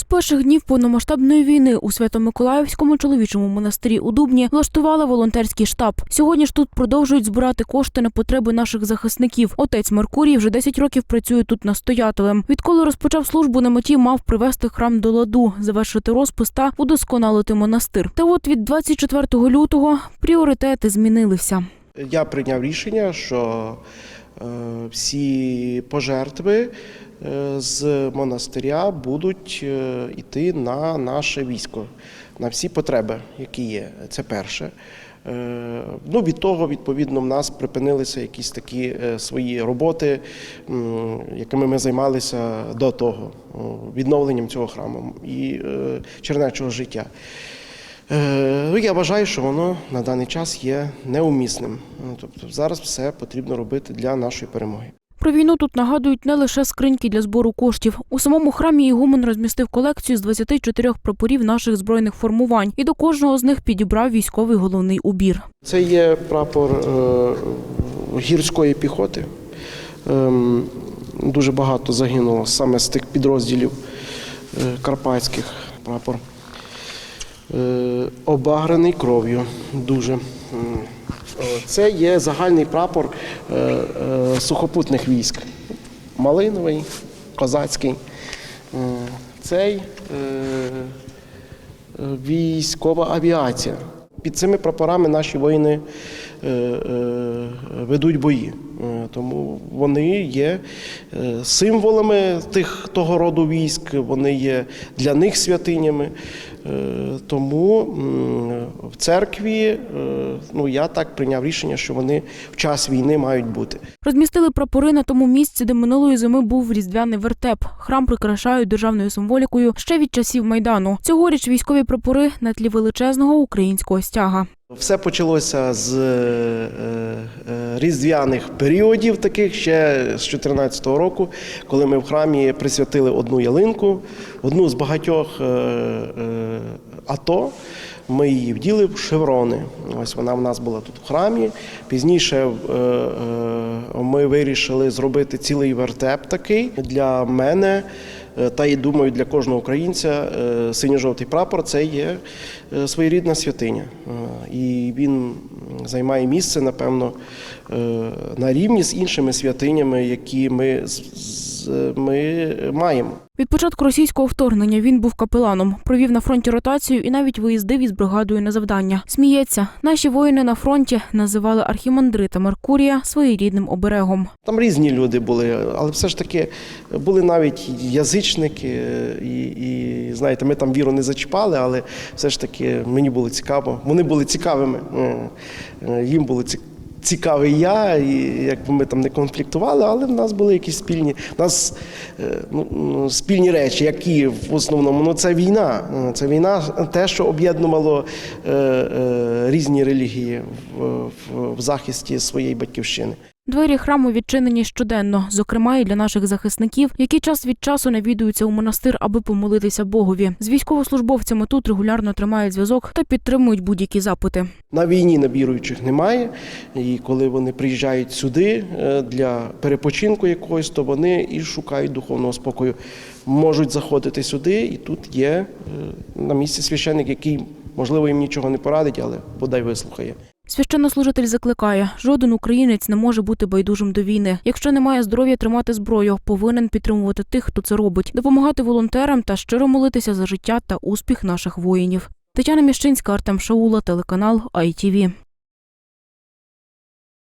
З перших днів повномасштабної війни у Свято-Миколаївському чоловічому монастирі у Дубні влаштували волонтерський штаб. Сьогодні ж тут продовжують збирати кошти на потреби наших захисників. Отець Меркурій вже 10 років працює тут настоятелем. Відколи розпочав службу на меті, мав привести храм до ладу, завершити розпис та удосконалити монастир. Та от від 24 лютого пріоритети змінилися. Я прийняв рішення, що всі пожертви е, з монастиря будуть е, йти на наше військо, на всі потреби, які є. Це перше. Е, Ну, від того, відповідно, в нас припинилися якісь такі е, свої роботи, якими ми займалися до того, відновленням цього храму і е, чернечого життя. Е, Ну, я вважаю, що воно на даний час є неумісним. Ну, Тобто зараз все потрібно робити для нашої перемоги. Про війну тут нагадують не лише скриньки для збору коштів. У самому храмі Ігумен розмістив колекцію з 24 прапорів наших збройних формувань і до кожного з них підібрав військовий головний убір. Це є прапор е, гірської піхоти. Ем, Дуже багато загинуло саме з тих підрозділів е, карпатських прапор. Е, Обаграний кров'ю. Дуже. Це є загальний прапор е, е, сухопутних військ. Малиновий, козацький. Е, Цей е, е, військова авіація. Під цими прапорами наші воїни е, е, ведуть бої. Е, Тому вони є е, символами тих того роду військ, вони є для них святинями. Е, Тому в церкві е, ну, я так прийняв рішення, що вони в час війни мають бути. Розмістили прапори на тому місці, де минулої зими був різдвяний вертеп. Храм прикрашають державною символікою ще від часів майдану. Цьогоріч військові прапори на тлі величезного українського стяга. Все почалося з е, е, різдвяних періодів, таких ще з 2014 року, коли ми в храмі присвятили одну ялинку, одну з багатьох е, АТО. Ми її вділи в шеврони. Ось вона в нас була тут в храмі. Пізніше е, е, ми вирішили зробити цілий вертеп такий для мене. е, Та й думаю, для кожного українця синьо-жовтий прапор це є своєрідна святиня. І він займає місце, напевно, е, на рівні з іншими святинями, які ми, ми маємо. Від початку російського вторгнення він був капеланом, провів на фронті ротацію і навіть виїздив із бригадою на завдання. Сміється, наші воїни на фронті називали архімандрита Меркурія своєрідним оберегом. Там різні люди були, але все ж таки були навіть язичники, е, і, і знаєте, ми там віру не зачіпали, але все ж таки мені було цікаво. Вони були цікавими. Е, Їм було ці- цікавий я, і якби ми там не конфліктували, але в нас були якісь спільні. В нас е, ну, ну, спільні речі, які в основному ну це війна. Е, Це війна, те, що об'єднувало е, е, різні релігії в, в, в захисті своєї батьківщини. Двері храму відчинені щоденно, зокрема і для наших захисників, які час від часу навідуються у монастир, аби помолитися Богові. З військовослужбовцями тут регулярно тримають зв'язок та підтримують будь-які запити. На війні набіруючих немає, і коли вони приїжджають сюди е, для перепочинку якогось, то вони і шукають духовного спокою. Можуть заходити сюди, і тут є е, на місці священник, який можливо їм нічого не порадить, але бодай вислухає. Священнослужитель закликає: жоден українець не може бути байдужим до війни. Якщо немає здоров'я тримати зброю, повинен підтримувати тих, хто це робить, допомагати волонтерам та щиро молитися за життя та успіх наших воїнів. Тетяна Міщинська, Артем Шаула, телеканал ITV.